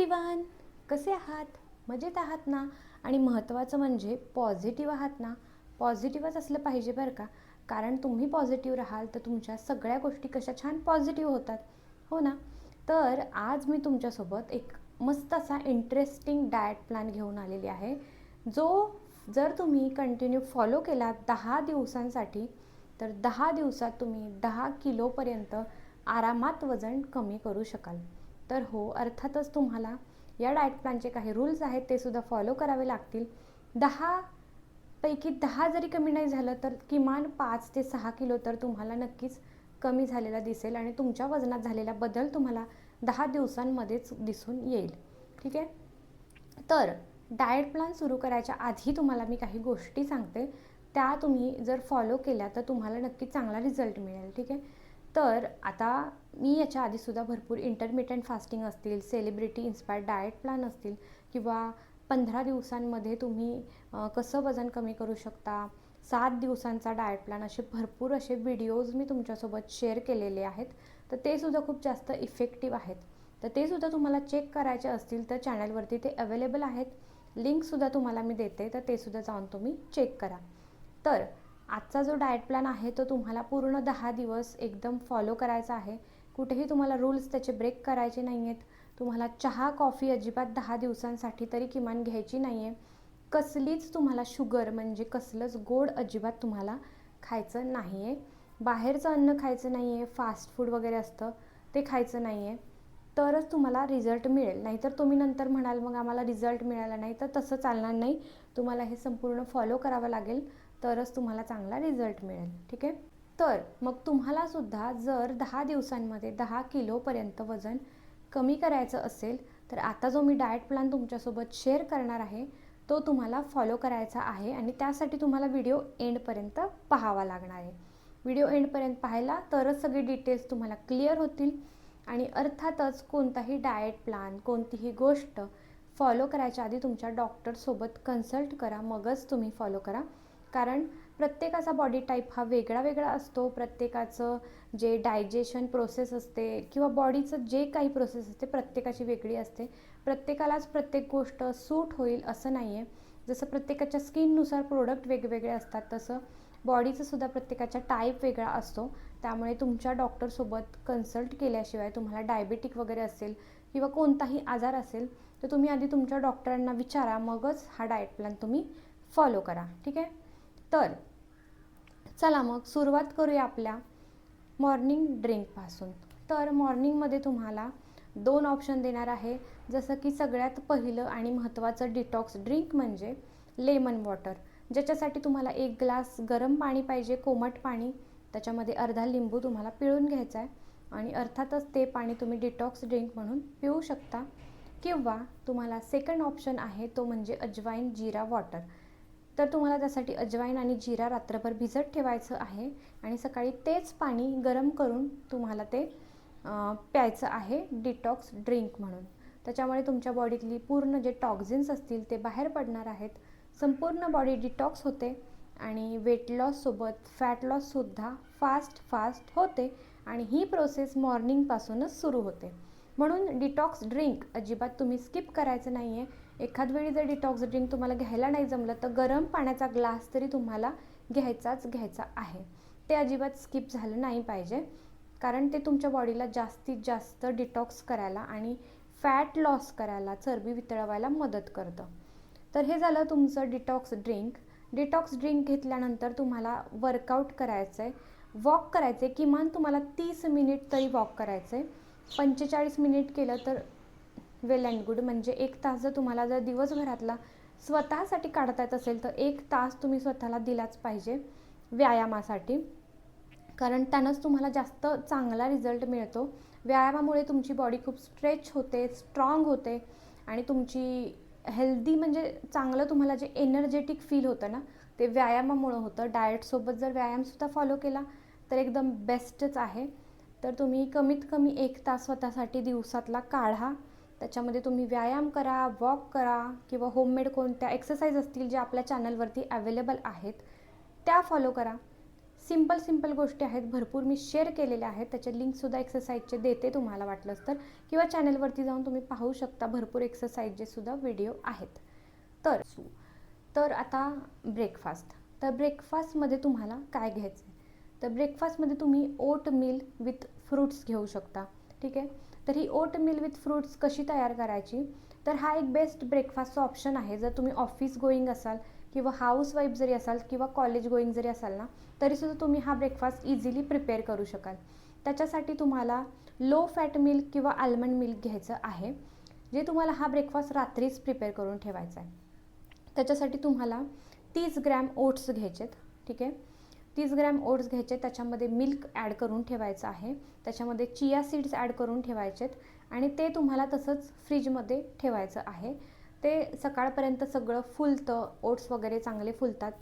Everyone कसे आहात? मजेत आहात ना? आणि महत्त्वाचं म्हणजे पॉझिटिव्ह आहात ना? पॉझिटिव्हच असलं पाहिजे बरं का? कारण तुम्ही पॉझिटिव्ह राहाल तर तुमच्या सगळ्या गोष्टी कशा छान पॉझिटिव्ह होतात. हो ना? तर आज मी तुमच्यासोबत एक मस्त असा इंटरेस्टिंग डाएट प्लॅन घेऊन आलेली आहे. जो जर तुम्ही कंटिन्यू फॉलो केला दहा दिवसांसाठी तर दहा दिवसात तुम्ही दहा किलोपर्यंत आरामात वजन कमी करू शकाल. तर हो अर्थातच तुम्हाला या डाएट प्लॅनचे काही रूल्स आहेत ते सुद्धा फॉलो करावे लागतील. दहा पैकी दहा जरी कमी नाही झालं तर किमान पाच ते सहा किलो तर तुम्हाला नक्कीच कमी झालेला दिसेल आणि तुमच्या वजनात झालेला बदल तुम्हाला दहा दिवसांमध्येच दिसून येईल. ठीक आहे? तर डाएट प्लॅन सुरू करायच्या आधी तुम्हाला मी काही गोष्टी सांगते. त्या तुम्ही जर फॉलो केल्या तर तुम्हाला नक्की चांगला रिझल्ट मिळेल. ठीक आहे? तर आता मी याच्या आधीसुद्धा भरपूर इंटरमिटंट फास्टिंग असतील सेलिब्रिटी इन्स्पायर्ड डाएट प्लॅन असतील किंवा पंधरा दिवसांमध्ये तुम्ही कसं वजन कमी करू शकता सात दिवसांचा डाएट प्लॅन असे भरपूर असे व्हिडिओज मी तुमच्यासोबत शेअर केलेले आहेत. तर ते सुद्धा खूप जास्त इफेक्टिव्ह आहेत. तर ते सुद्धा तुम्हाला चेक करायचे असतील तर चॅनलवरती ते अवेलेबल आहेत. लिंकसुद्धा तुम्हाला मी देते तर ते सुद्धा जाऊन तुम्ही चेक करा. तर आजचा जो डाएट प्लॅन आहे तो तुम्हाला पूर्ण दहा दिवस एकदम फॉलो करायचा आहे. कुठेही तुम्हाला रूल्स त्याचे ब्रेक करायचे नाही आहेत तुम्हाला चहा कॉफी अजिबात दहा दिवसांसाठी तरी किमान घ्यायची नाही आहे कसलीच तुम्हाला शुगर म्हणजे कसलंच गोड अजिबात तुम्हाला खायचं नाही आहे बाहेरचं अन्न खायचं नाही आहे फास्ट फूड वगैरे असतं ते खायचं नाही आहे तरच तुम्हाला रिझल्ट मिळेल. नाहीतर तुम्ही नंतर म्हणाल मग आम्हाला रिझल्ट मिळाला नाही तर तसं चालणार नाही. तुम्हाला हे संपूर्ण फॉलो करावं लागेल. तरच तुम्हाला चांगला रिझल्ट मिळेल. ठीक आहे? तर मग तुम्हाला सुद्धा जर दहा दिवसांमध्ये दहा किलोपर्यंत वजन कमी करायचं असेल तर आता जो मी डाएट प्लॅन तुमच्यासोबत शेअर करणार आहे तो तुम्हाला फॉलो करायचा आहे आणि त्यासाठी तुम्हाला व्हिडिओ एंडपर्यंत पाहावा लागणार आहे. व्हिडिओ एंडपर्यंत पाहायला तरच सगळे डिटेल्स तुम्हाला क्लिअर होतील आणि अर्थातच कोणताही डाएट प्लॅन कोणतीही गोष्ट फॉलो करायच्या आधी तुमच्या डॉक्टरसोबत कन्सल्ट करा मगच तुम्ही फॉलो करा. कारण प्रत्येकाचा बॉडी टाईप हा वेगळा वेगळा असतो. प्रत्येकाचं जे डायजेशन प्रोसेस असते किंवा बॉडीचं जे काही प्रोसेस असते प्रत्येकाची वेगळी असते. प्रत्येकालाच प्रत्येक गोष्ट सूट होईल असं नाही आहे जसं प्रत्येकाच्या स्किननुसार प्रोडक्ट वेगवेगळे असतात तसं बॉडीचंसुद्धा प्रत्येकाच्या प्रत्येकाचा टाईप वेगळा असतो. त्यामुळे तुमच्या डॉक्टरसोबत कन्सल्ट केल्याशिवाय तुम्हाला डायबेटिक वगैरे असेल किंवा कोणताही आजार असेल तर तुम्ही आधी तुमच्या डॉक्टरांना विचारा मगच हा डाएट प्लॅन तुम्ही फॉलो करा. ठीक आहे? तर चला मग सुरुवात करूया आपल्या मॉर्निंग ड्रिंकपासून तर मॉर्निंगमध्ये तुम्हाला दोन ऑप्शन देणार आहे. जसं की सगळ्यात पहिलं आणि महत्त्वाचं डिटॉक्स ड्रिंक म्हणजे लेमन वॉटर ज्याच्यासाठी तुम्हाला एक ग्लास गरम पाणी पाहिजे कोमट पाणी. त्याच्यामध्ये अर्धा लिंबू तुम्हाला पिळून घ्यायचा आहे. आणि अर्थातच ते पाणी तुम्ही डिटॉक्स ड्रिंक म्हणून पिऊ शकता. किंवा तुम्हाला सेकंड ऑप्शन आहे तो म्हणजे अजवाईन जिरा वॉटर तर तुम्हाला त्यासाठी अजवाईन आणि जिरा रात्रभर भिजत ठेवायचं आहे आणि सकाळी तेच पाणी गरम करून तुम्हाला ते प्यायचं आहे डिटॉक्स ड्रिंक म्हणून. त्याच्यामुळे तुमच्या बॉडीतली पूर्ण जे टॉक्झिन्स असतील ते बाहेर पडणार आहेत. संपूर्ण बॉडी डिटॉक्स होते आणि वेट लॉससोबत फॅट लॉससुद्धा फास्ट फास्ट होते आणि ही प्रोसेस मॉर्निंगपासूनच सुरू होते. म्हणून डिटॉक्स ड्रिंक अजिबात तुम्ही स्किप करायचं नाही आहे एखाद वेळी जर डिटॉक्स ड्रिंक तुम्हाला घ्यायला नाही जमलं तर गरम पाण्याचा ग्लास तरी तुम्हाला घ्यायचाच घ्यायचा आहे. ते अजिबात स्किप झालं नाही पाहिजे. कारण ते तुमच्या बॉडीला जास्तीत जास्त डिटॉक्स करायला आणि फॅट लॉस करायला चरबी वितळवायला मदत करतं. तर हे झालं तुमचं डिटॉक्स ड्रिंक डिटॉक्स ड्रिंक घेतल्यानंतर तुम्हाला वर्कआउट करायचं आहे वॉक करायचं आहे किमान तुम्हाला तीस मिनिट तरी वॉक करायचं आहे पंचेचाळीस मिनिट केलं तर वेल अँड गुड. म्हणजे एक तास जर तुम्हाला जर दिवसभरातला स्वतःसाठी काढता येत असेल तर एक तास तुम्ही स्वतःला दिलाच पाहिजे व्यायामासाठी. कारण त्यानंच तुम्हाला जास्त चांगला रिझल्ट मिळतो. व्यायामामुळे तुमची बॉडी खूप स्ट्रेच होते स्ट्रॉंग होते आणि तुमची हेल्दी म्हणजे चांगलं तुम्हाला जे एनर्जेटिक फील होतं ना ते व्यायामामुळं होतं. डाएटसोबत जर व्यायामसुद्धा फॉलो केला तर एकदम बेस्टच आहे. तर तुम्ही कमीत कमी एक तास स्वतःसाठी दिवसातला काढा. त्याच्यामध्ये तुम्ही व्यायाम करा वॉक करा किंवा होममेड कोणत्या एक्सरसाइज असतील ज्या आपल्या चॅनलवरती अवेलेबल आहेत त्या फॉलो करा. सिंपल सिंपल गोष्टी आहेत भरपूर मी शेअर केलेल्या आहेत. त्याचे लिंकसुद्धा एक्सरसाइजचे देते तुम्हाला वाटलंच तर किंवा चॅनलवरती जाऊन तुम्ही पाहू शकता भरपूर एक्सरसाइजचे सुद्धा व्हिडिओ आहेत. तर तर आता ब्रेकफास्ट तर ब्रेकफास्टमध्ये तुम्हाला काय घ्यायचं आहे तर ब्रेकफास्टमध्ये तुम्ही ओट मिल विथ फ्रूट्स घेऊ शकता. ठीक आहे? तर ही ओट मिल विथ फ्रूट्स कशी तयार करायची? तर हा एक बेस्ट ब्रेकफास्टचा ऑप्शन आहे. जर तुम्ही ऑफिस गोईंग असाल किंवा हाऊस वाईफ जरी असाल किंवा कॉलेज गोईंग जरी असाल ना तरीसुद्धा तुम्ही हा ब्रेकफास्ट इझिली प्रिपेअर करू शकाल. त्याच्यासाठी तुम्हाला लो फॅट मिल्क किंवा आल्मंड मिल्क घ्यायचं आहे जे तुम्हाला हा ब्रेकफास्ट रात्रीच प्रिपेअर करून ठेवायचा आहे. त्याच्यासाठी तुम्हाला तीस ग्रॅम ओट्स घ्यायचेत. ठीक आहे? तीस ग्रॅम ओट्स घ्यायचे त्याच्यामध्ये मिल्क ॲड करून ठेवायचं आहे. त्याच्यामध्ये चिया सीड्स ॲड करून ठेवायचेत आणि ते तुम्हाला तसंच फ्रीजमध्ये ठेवायचं आहे. ते सकाळपर्यंत सगळं फुलतं ओट्स वगैरे चांगले फुलतात.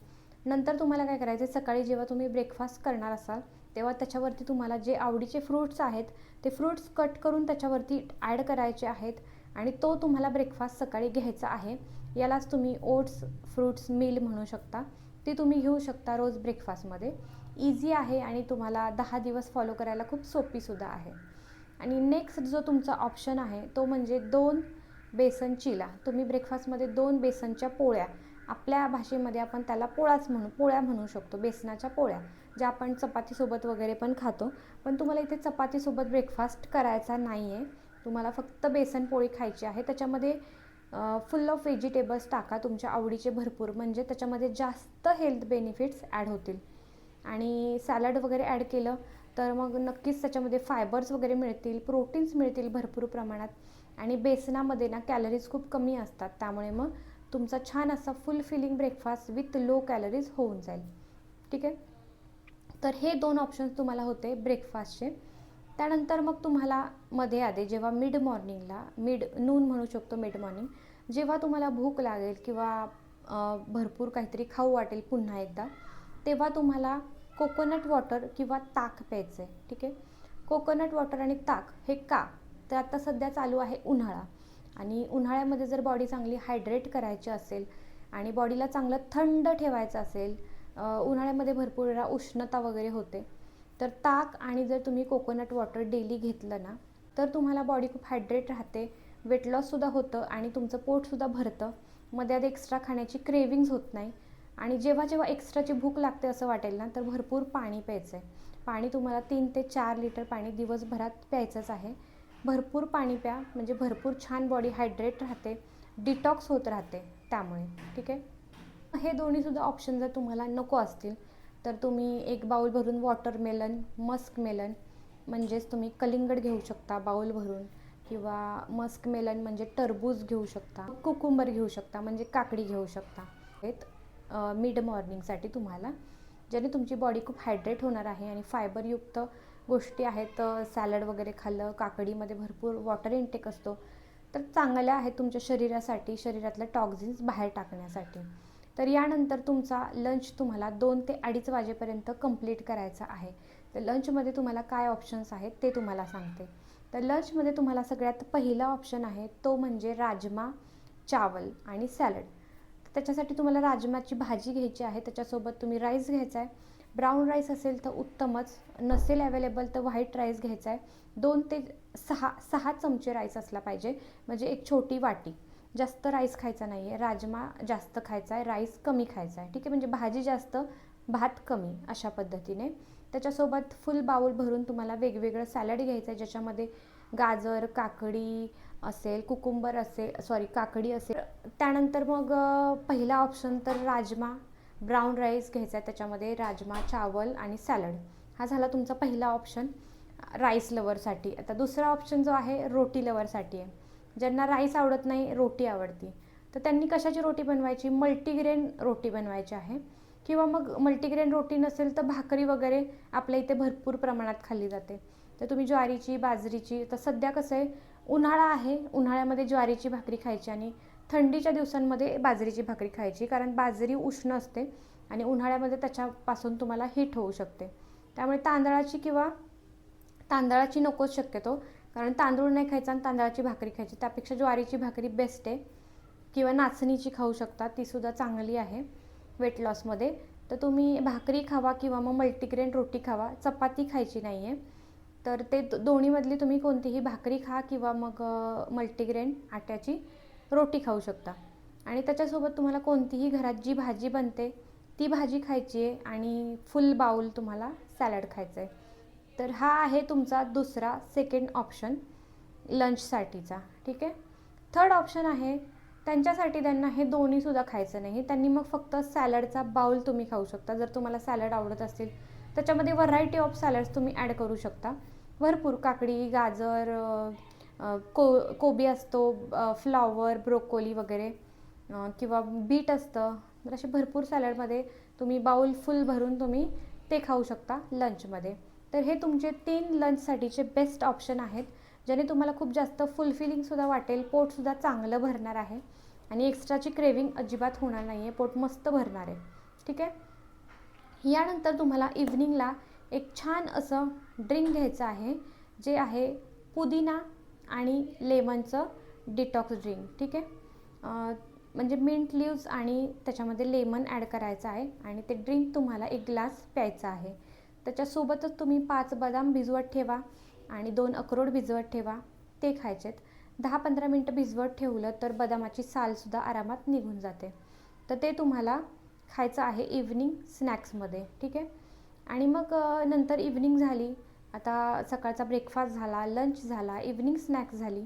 नंतर तुम्हाला काय करायचं सकाळी जेव्हा तुम्ही ब्रेकफास्ट करणार असाल तेव्हा त्याच्यावरती तुम्हाला जे आवडीचे फ्रूट्स आहेत ते फ्रूट्स कट करून त्याच्यावरती ॲड करायचे आहेत आणि तो तुम्हाला ब्रेकफास्ट सकाळी घ्यायचा आहे. यालाच तुम्ही ओट्स फ्रूट्स मिल म्हणू शकता. ती तुम्ही घेऊ शकता रोज ब्रेकफास्टमध्ये इझी आहे आणि तुम्हाला दहा दिवस फॉलो करायला खूप सोपीसुद्धा आहे. आणि नेक्स्ट जो तुमचा ऑप्शन आहे तो म्हणजे दोन बेसन चिला. तुम्ही ब्रेकफास्टमध्ये दोन बेसनच्या पोळ्या. आपल्या भाषेमध्ये आपण त्याला पोळाच म्हणू पोळ्या म्हणू शकतो बेसनाच्या पोळ्या ज्या आपण चपातीसोबत वगैरे पण खातो. पण तुम्हाला इथे चपातीसोबत ब्रेकफास्ट करायचा नाही आहे तुम्हाला फक्त बेसन पोळी खायची आहे. त्याच्यामध्ये फुल ऑफ व्हेजिटेबल्स टाका तुमच्या आवडीचे भरपूर. म्हणजे त्याच्यामध्ये जास्त हेल्थ बेनिफिट्स ॲड होतील. आणि सॅलड वगैरे ॲड केलं तर मग नक्कीच त्याच्यामध्ये फायबर्स वगैरे मिळतील प्रोटीन्स मिळतील भरपूर प्रमाणात. आणि बेसनामध्ये ना कॅलरीज खूप कमी असतात. त्यामुळे मग तुमचा छान असा full filling breakfast with low calories होऊन जाईल. ठीक आहे? तर हे दोन ऑप्शन्स तुम्हाला होते ब्रेकफास्टचे त्यानंतर मग तुम्हाला मध्ये आधे जेव्हा मिड मॉर्निंगला मिड नून म्हणू शकतो मिड मॉर्निंग जेव्हा तुम्हाला भूक लागेल किंवा भरपूर काहीतरी खाऊ वाटेल पुन्हा एकदा तेव्हा तुम्हाला कोकोनट वॉटर किंवा ताक प्यायचं आहे ठीक आहे? कोकोनट वॉटर आणि ताक हे का? तर आता सध्या चालू आहे उन्हाळा. आणि उन्हाळ्यामध्ये जर बॉडी चांगली हायड्रेट करायची असेल आणि बॉडीला चांगलं थंड ठेवायचं असेल उन्हाळ्यामध्ये भरपूर वेळा उष्णता वगैरे होते तर ताक आणि जर तुम्ही कोकोनट वॉटर डेली घेतलं ना तर तुम्हाला बॉडी खूप हायड्रेट राहते. वेट लॉससुद्धा होतं आणि तुमचं पोटसुद्धा भरतं. मध्ये एक्स्ट्रा खाण्याची क्रेविंग्ज होत नाही. आणि जेव्हा जेव्हा एक्स्ट्राची भूक लागते असं वाटेल ना तर भरपूर पाणी प्यायचं आहे पाणी तुम्हाला तीन ते चार लिटर पाणी दिवसभरात प्यायचंच आहे. भरपूर पाणी प्या म्हणजे भरपूर छान बॉडी हायड्रेट राहते. डिटॉक्स होत राहते त्यामुळे ठीक आहे? हे दोन्हीसुद्धा ऑप्शन जर तुम्हाला नको असतील तर तुम्ही एक बाऊल भरून वॉटरमेलन मस्क मेलन म्हणजेच तुम्ही कलिंगड घेऊ शकता बाऊल भरून किंवा मस्क मेलन म्हणजे टरबूज घेऊ शकता कुकुंबर घेऊ शकता म्हणजे काकडी घेऊ शकता. हेत मिड मॉर्निंगसाठी तुम्हाला ज्याने तुमची बॉडी खूप हायड्रेट होणार आहे आणि फायबरयुक्त गोष्टी आहेत सॅलड वगैरे खाल्लं काकडीमध्ये भरपूर वॉटर इनटेक असतो तर चांगल्या आहेत तुमच्या शरीरासाठी शरीरातल्या टॉक्झिन्स बाहेर टाकण्यासाठी. तर यानंतर तुमचा लंच तुम्हाला दोन ते अडीच वाजेपर्यंत कंप्लीट करायचा आहे. तर लंचमध्ये तुम्हाला काय ऑप्शन्स आहेत ते तुम्हाला सांगते. तर लंचमध्ये तुम्हाला सगळ्यात पहिला ऑप्शन आहे तो म्हणजे राजमा चावल आणि सॅलड त्याच्यासाठी तुम्हाला राजमाची भाजी घ्यायची आहे त्याच्यासोबत तुम्ही राईस घ्यायचा आहे ब्राऊन राईस असेल तर उत्तमच नसेल अवेलेबल तर व्हाईट राईस घ्यायचा आहे दोन ते सहा सहा चमचे राईस असला पाहिजे म्हणजे एक छोटी वाटी. जास्त राईस खायचा नाही आहे राजमा जास्त खायचा आहे राईस कमी खायचा आहे ठीक आहे? म्हणजे भाजी जास्त भात कमी अशा पद्धतीने. त्याच्यासोबत फुल बाऊल भरून तुम्हाला वेगवेगळं सॅलड घ्यायचं आहे ज्याच्यामध्ये गाजर काकडी असेल कुकुंबर असेल सॉरी काकडी असेल. त्यानंतर मग पहिला ऑप्शन तर राजमा. ब्राऊन राईस घ्यायचा आहे त्याच्यामध्ये राजमा चावल आणि सॅलड हा झाला तुमचा पहिला ऑप्शन राईस लवरसाठी आता दुसरा ऑप्शन जो आहे रोटी लवरसाठी आहे. ज्यांना राईस आवडत नाही रोटी आवडती. तर त्यांनी कशाची रोटी बनवायची? मल्टीग्रेन रोटी बनवायची आहे. किंवा मग मल्टीग्रेन रोटी नसेल तर भाकरी वगैरे आपल्या इथे भरपूर प्रमाणात खाल्ली जाते. तर तुम्ही ज्वारीची बाजरीची तर सध्या कसं आहे उन्हाळा आहे. उन्हाळ्यामध्ये ज्वारीची भाकरी खायची आणि थंडीच्या दिवसांमध्ये बाजरीची भाकरी खायची. कारण बाजरी उष्ण असते आणि उन्हाळ्यामध्ये त्याच्यापासून तुम्हाला हीट होऊ शकते. त्यामुळे तांदळाची किंवा तांदळाची नकोच शक्यतो. कारण तांदूळ नाही खायचा आणि तांदळाची भाकरी खायची. त्यापेक्षा ज्वारीची भाकरी बेस्ट आहे. किंवा नाचणीची खाऊ शकता. तीसुद्धा चांगली आहे वेट लॉसमध्ये तर तुम्ही भाकरी खावा किंवा मग मल्टीग्रेन रोटी खावा. चपाती खायची नाही आहे तर ते दोन्हीमधली तुम्ही कोणतीही भाकरी खा किंवा मग मल्टीग्रेन आट्याची रोटी खाऊ शकता. आणि त्याच्यासोबत तुम्हाला कोणतीही घरात जी भाजी बनते ती भाजी खायची आहे आणि फुल बाउल तुम्हाला सॅलड खायचं आहे तर हा आहे तुमचा दुसरा सेकंड ऑप्शन लंचसाठीचा ठीक आहे? थर्ड ऑप्शन आहे त्यांच्यासाठी त्यांना हे दोन्हीसुद्धा खायचं नाही. त्यांनी मग फक्त सॅलडचा बाउल तुम्ही खाऊ शकता. जर तुम्हाला सॅलड आवडत असतील त्याच्यामध्ये व्हरायटी ऑफ सॅलड्स तुम्ही ॲड करू शकता. भरपूर काकडी गाजर को कोबी असतो फ्लॉवर ब्रोकोली वगैरे किंवा बीट असतं. तर असे भरपूर सॅलडमध्ये तुम्ही बाउल फुल भरून तुम्ही ते खाऊ शकता लंचमध्ये तर हे तुमचे तीन लंचसाठीचे बेस्ट ऑप्शन आहेत ज्याने तुम्हाला खूप जास्त फुलफिलिंगसुद्धा वाटेल पोटसुद्धा चांगलं भरणार आहे आणि एक्स्ट्राची क्रेविंग अजिबात होणार नाही आहे पोट मस्त भरणार आहे. ठीक आहे? यानंतर तुम्हाला इव्हनिंगला एक छान असं ड्रिंक घ्यायचं आहे जे आहे पुदिना आणि लेमनचं डिटॉक्स ड्रिंक ठीक आहे? म्हणजे मिंट लिव्ज आणि त्याच्यामध्ये लेमन ॲड करायचं आहे आणि ते ड्रिंक तुम्हाला एक ग्लास प्यायचं आहे. त्याच्यासोबतच तुम्ही पाच बदाम भिजवत ठेवा आणि दोन अक्रोड भिजवत ठेवा. ते खायचेत. दहा पंधरा मिनटं भिजवत ठेवलं तर बदामाची सालसुद्धा आरामात निघून जाते. तर ते तुम्हाला खायचं आहे इव्हनिंग स्नॅक्समध्ये ठीक आहे? आणि मग नंतर इव्हनिंग झाली. आता सकाळचा ब्रेकफास्ट झाला लंच झाला इव्हनिंग स्नॅक्स झाली.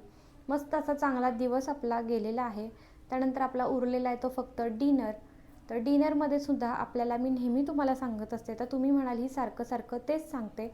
मस्त असा चांगला दिवस आपला गेलेला आहे. त्यानंतर आपला उरलेला आहे तो फक्त डिनर तर डिनरमध्ये सुद्धा आपल्याला मी नेहमी तुम्हाला सांगत असते तर तुम्ही म्हणाल ही सारखं सारखं तेच सांगते.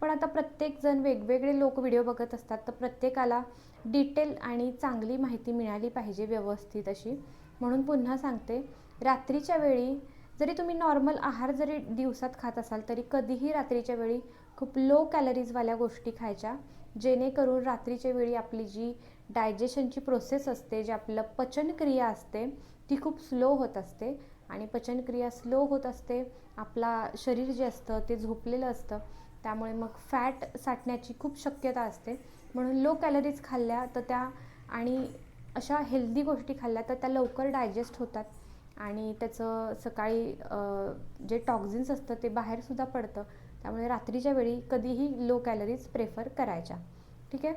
पण आता प्रत्येकजण वेगवेगळे लोक व्हिडिओ बघत असतात तर प्रत्येकाला डिटेल आणि चांगली माहिती मिळाली पाहिजे व्यवस्थित अशी. म्हणून पुन्हा सांगते रात्रीच्या वेळी जरी तुम्ही नॉर्मल आहार जरी दिवसात खात असाल तरी कधीही रात्रीच्या वेळी खूप लो कॅलरीजवाल्या गोष्टी खायच्या जेणेकरून रात्रीच्या वेळी आपली जी डायजेशनची प्रोसेस असते जे आपलं पचनक्रिया असते ती खूप स्लो होत असते आणि पचनक्रिया स्लो होत असते. आपला शरीर जे असतं ते झोपलेलं असतं. त्यामुळे मग फॅट साठण्याची खूप शक्यता असते. म्हणून लो कॅलरीज खाल्ल्या तर त्या आणि अशा हेल्दी गोष्टी खाल्ल्या तर त्या लवकर डायजेस्ट होतात. आणि त्याचं सकाळी जे टॉक्झिन्स असतं ते बाहेरसुद्धा पडतं. त्यामुळे रात्रीच्या वेळी कधीही लो कॅलरीज प्रेफर करायच्या. ठीक आहे?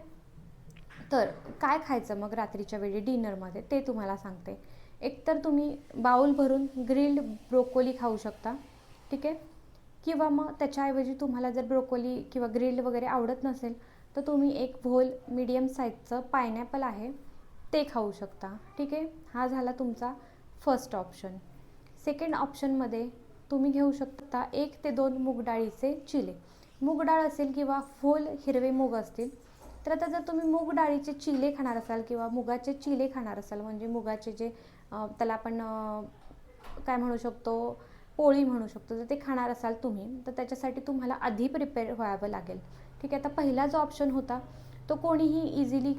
तर काय खायचं मग रात्रीच्या वेळी डिनरमध्ये ते तुम्हाला सांगते. एकतर तुम्ही बाउल भरून ग्रिल्ड ब्रोकोली खाऊ शकता ठीक आहे? किंवा मग त्याच्याऐवजी तुम्हाला जर ब्रोकोली किंवा ग्रिल्ड वगैरे आवडत नसेल तर तुम्ही एक व्होल मीडियम साईजचं पायनॅपल आहे ते खाऊ शकता ठीक आहे? हा झाला तुमचा फर्स्ट ऑप्शन. सेकंड ऑप्शनमध्ये तुम्ही घेऊ शकता एक ते दोन मूगडाळीचे चिले. मूगडाळ असेल किंवा फोल हिरवे मूग असतील तर आता जर तुम्ही मूग डाळीचे चिले खाणार असाल किंवा मुगाचे चिले खाणार असाल म्हणजे मुगाचे जे त्याला आपण काय म्हणू शकतो पोळी म्हणू शकतो जर ते खाणार असाल तुम्ही तर त्याच्यासाठी तुम्हाला आधी प्रिपेअर व्हावं लागेल. ठीक आहे आता पहिला जो ऑप्शन होता तो कोणीही इझिली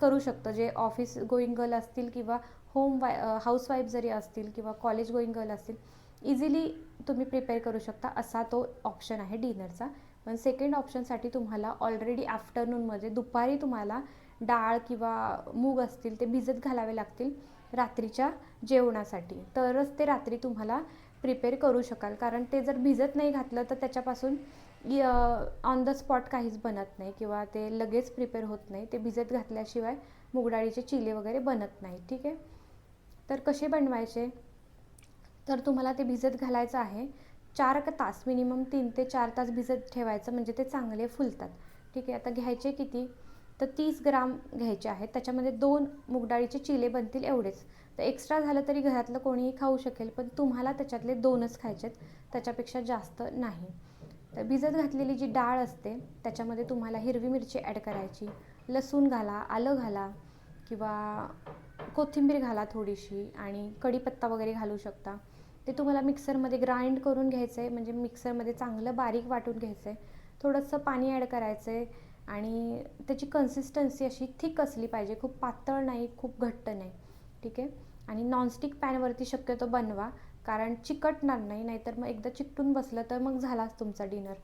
करू शकतं. जे ऑफिस गोईंग गर्ल असतील किंवा होम वाय हाऊसवाईफ जरी असतील किंवा कॉलेज गोईंग गर्ल असतील इझिली तुम्ही प्रिपेअर करू शकता असा तो ऑप्शन आहे डिनरचा पण सेकंड ऑप्शनसाठी तुम्हाला ऑलरेडी आफ्टरनूनमध्ये दुपारी तुम्हाला डाळ किंवा मूग असतील ते भिजत घालावे लागतील. रात्रीच्या जेवणासाठी. तरच ते रात्री तुम्हाला प्रिपेअर करू शकाल. कारण ते जर भिजत नाही घातलं तर त्याच्यापासून ऑन द स्पॉट काहीच बनत नाही किंवा ते लगेच प्रिपेअर होत नाही. ते भिजत घातल्याशिवाय मुगडाळीचे चिले वगैरे बनत नाही. ठीक आहे? तर कसे बनवायचे? तर तुम्हाला ते भिजत घालायचं आहे. चार का तास? मिनिमम तीन ते चार तास भिजत ठेवायचं. म्हणजे ते चांगले फुलतात. ठीक आहे? आता घ्यायचे किती? तर तीस ग्राम घ्यायचे आहेत. त्याच्यामध्ये दोन मुगडाळीचे चिले बनतील एवढेच. तर एक्स्ट्रा झालं तरी घरातलं कोणीही खाऊ शकेल पण तुम्हाला त्याच्यातले दोनच खायचे आहेत. त्याच्यापेक्षा जास्त नाही. तर भिजत घातलेली जी डाळ असते त्याच्यामध्ये तुम्हाला हिरवी मिरची ॲड करायची. लसूण घाला आलं घाला किंवा कोथिंबीर घाला थोडीशी आणि कढीपत्ता वगैरे घालू शकता. ते तुम्हाला मिक्सरमध्ये ग्राइंड करून घ्यायचं आहे म्हणजे मिक्सरमध्ये चांगलं बारीक वाटून घ्यायचं आहे थोडंसं पाणी ॲड करायचं आहे आणि त्याची कन्सिस्टन्सी अशी थिक असली पाहिजे. खूप पातळ नाही खूप घट्ट नाही. ठीक आहे? आणि नॉनस्टिक पॅनवरती शक्यतो बनवा कारण चिकटणार नाही नाहीतर मग एकदा चिकटून बसलं तर मग झालाच तुमचा डिनर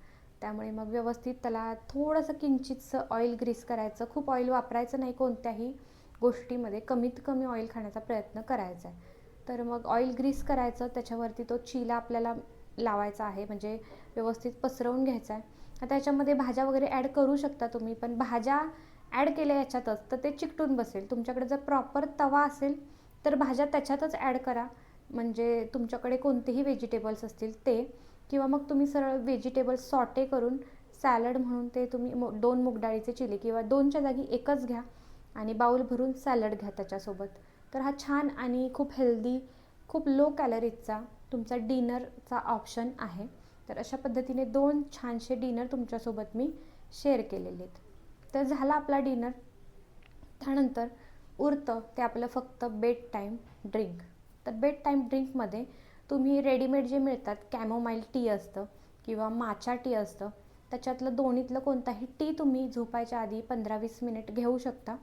त्यामुळे मग व्यवस्थित त्याला थोडंसं किंचितचं ऑइल ग्रीस करायचं. खूप ऑइल वापरायचं नाही कोणत्याही गोष्टीमध्ये. कमीत कमी ऑइल खाण्याचा प्रयत्न करायचा आहे. तर मग ऑइल ग्रीस करायचं. त्याच्यावरती तो चिला आपल्याला लावायचा आहे. म्हणजे व्यवस्थित पसरवून घ्यायचा आहे. आता याच्यामध्ये भाज्या वगैरे ॲड करू शकता तुम्ही पण भाज्या ॲड केल्या याच्यातच तर ते चिकटून बसेल. तुमच्याकडे जर प्रॉपर तवा असेल तर भाज्या त्याच्यातच ॲड करा. म्हणजे तुमच्याकडे कोणतेही व्हेजिटेबल्स असतील ते किंवा मग तुम्ही सरळ व्हेजिटेबल्स सॉटे करून सॅलड म्हणून ते तुम्ही मो दोन मुगडाळीचे चिली किंवा दोनच्या जागी एकच घ्या आणि बाऊल भरून सॅलड घ्या त्याच्यासोबत. तर हा छान आणि खूप हेल्दी खूप लो कॅलरीजचा तुमचा डिनरचा ऑप्शन आहे. तर अशा पद्धतीने दोन छानसे डिनर तुमच्यासोबत मी शेअर केलेले आहेत. तर झाला आपला डिनर. त्यानंतर उरतं ते आपलं फक्त बेड टाईम ड्रिंक तर बेड टाईम ड्रिंकमध्ये तुम्ही रेडीमेड जे मिळतात कॅमोमाईल टी असतं किंवा माचा टी असतं त्याच्यातलं दोन्हीतलं कोणताही टी तुम्ही झोपायच्या आधी पंधरा वीस मिनिट घेऊ शकता.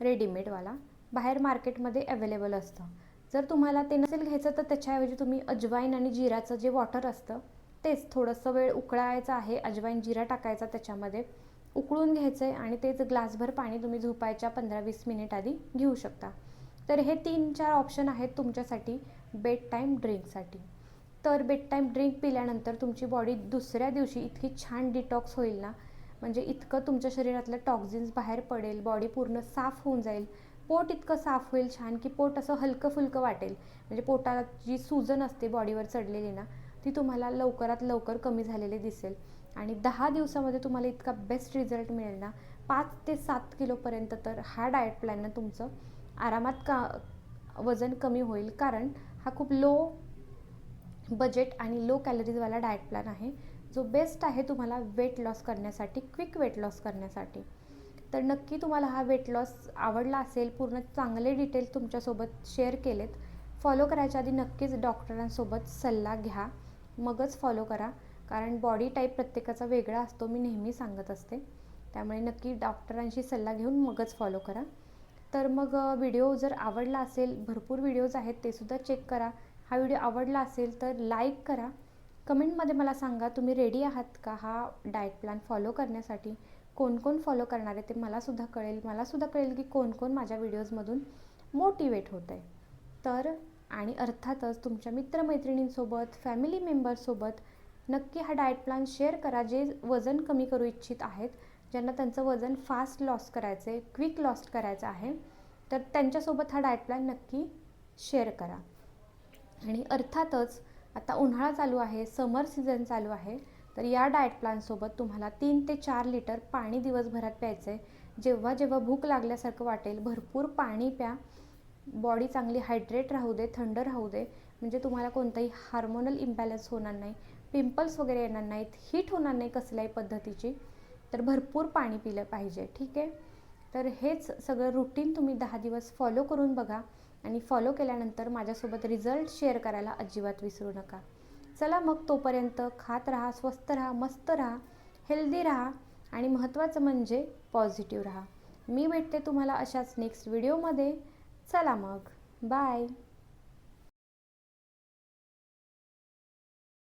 रेडीमेडवाला बाहेर मार्केटमध्ये अवेलेबल असतं. जर तुम्हाला ते नसेल घ्यायचं तर त्याच्याऐवजी तुम्ही अजवाईन आणि जिराचं जे वॉटर असतं तेच थोडंसं वेळ उकळायचं आहे अजवाईन जिरा टाकायचा त्याच्यामध्ये. उकळून घ्यायचं आहे आणि तेच ग्लासभर पाणी तुम्ही झोपायच्या पंधरा वीस मिनिट आधी घेऊ शकता. तर हे तीन चार ऑप्शन आहेत तुमच्यासाठी बेड टाईम ड्रिंकसाठी तर बेड टाईम ड्रिंक पिल्यानंतर तुमची बॉडी दुसऱ्या दिवशी इतकी छान डिटॉक्स होईल ना? म्हणजे इतकं तुमच्या शरीरातलं टॉक्झिन्स बाहेर पडेल बॉडी पूर्ण साफ होऊन जाईल. पोट इतकं साफ होईल छान की पोट असं हलकं फुलकं वाटेल. म्हणजे पोटात जी सूजन असते बॉडीवर चढलेली ना? ती तुम्हाला लवकरात लवकर कमी झालेली दिसेल. आणि दहा दिवसामध्ये तुम्हाला इतका बेस्ट रिझल्ट मिळेल ना. पाच ते सात किलोपर्यंत तर हा डाएट प्लॅननं तुमचं आरामात का वजन कमी होईल. कारण हा खूप लो बजेट आणि लो कॅलरीजवाला डाएट प्लॅन आहे. जो बेस्ट आहे तुम्हाला वेट लॉस करण्यासाठी क्विक वेट लॉस करण्यासाठी. तर नक्की तुम्हाला हा वेट लॉस आवडला असेल पूर्ण चांगले डिटेल तुमच्यासोबत शेअर केलेत. फॉलो करायच्या आधी नक्कीच डॉक्टरांसोबत सल्ला घ्या. मगच फॉलो करा. कारण बॉडी टाईप प्रत्येकाचा वेगळा असतो मी नेहमी सांगत असते. त्यामुळे नक्की डॉक्टरांशी सल्ला घेऊन मगच फॉलो करा. तर मग व्हिडिओ जर आवडला असेल भरपूर व्हिडिओज आहेत ते सुद्धा चेक करा. हा व्हिडिओ आवडला असेल तर लाईक करा. कमेंटमध्ये मला सांगा तुम्ही रेडी आहात का हा डाएट प्लॅन फॉलो करण्यासाठी? कोण कोण फॉलो करणार आहे ते मलासुद्धा कळेल. मलासुद्धा कळेल की कोण कोण माझ्या व्हिडिओजमधून मोटिवेट होत आहे तर आणि अर्थातच तुमच्या मित्रमैत्रिणींसोबत फॅमिली मेंबर्ससोबत नक्की हा डाएट प्लॅन शेअर करा जे वजन कमी करू इच्छित आहेत ज्यांना त्यांचं वजन फास्ट लॉस करायचं आहे क्विक लॉस करायचं आहे. तर त्यांच्यासोबत हा डाएट प्लॅन नक्की शेअर करा. आणि अर्थातच आता उन्हाळा चालू आहे समर सीझन चालू आहे तर या डाएट प्लॅनसोबत तुम्हाला तीन ते चार लिटर पाणी दिवसभरात प्यायचं आहे जेव्हा जेव्हा भूक लागल्यासारखं वाटेल भरपूर पाणी प्या. बॉडी चांगली हायड्रेट राहू दे थंड राहू दे म्हणजे तुम्हाला कोणताही हार्मोनल इम्बॅलन्स होणार नाही पिंपल्स वगैरे येणार नाहीत हीट होणार नाही कसल्याही पद्धतीची तर भरपूर पाणी पिलं पाहिजे ठीक आहे? तर हेच सगळं रुटीन तुम्ही दहा दिवस फॉलो करून बघा आणि फॉलो केल्यानंतर माझ्यासोबत रिझल्ट शेअर करायला अजिबात विसरू नका. चला मग तोपर्यंत खात राहा स्वस्त राहा मस्त राहा हेल्दी राहा आणि महत्त्वाचं म्हणजे पॉझिटिव्ह राहा. मी भेटते तुम्हाला अशाच नेक्स्ट व्हिडिओमध्ये चला मग बाय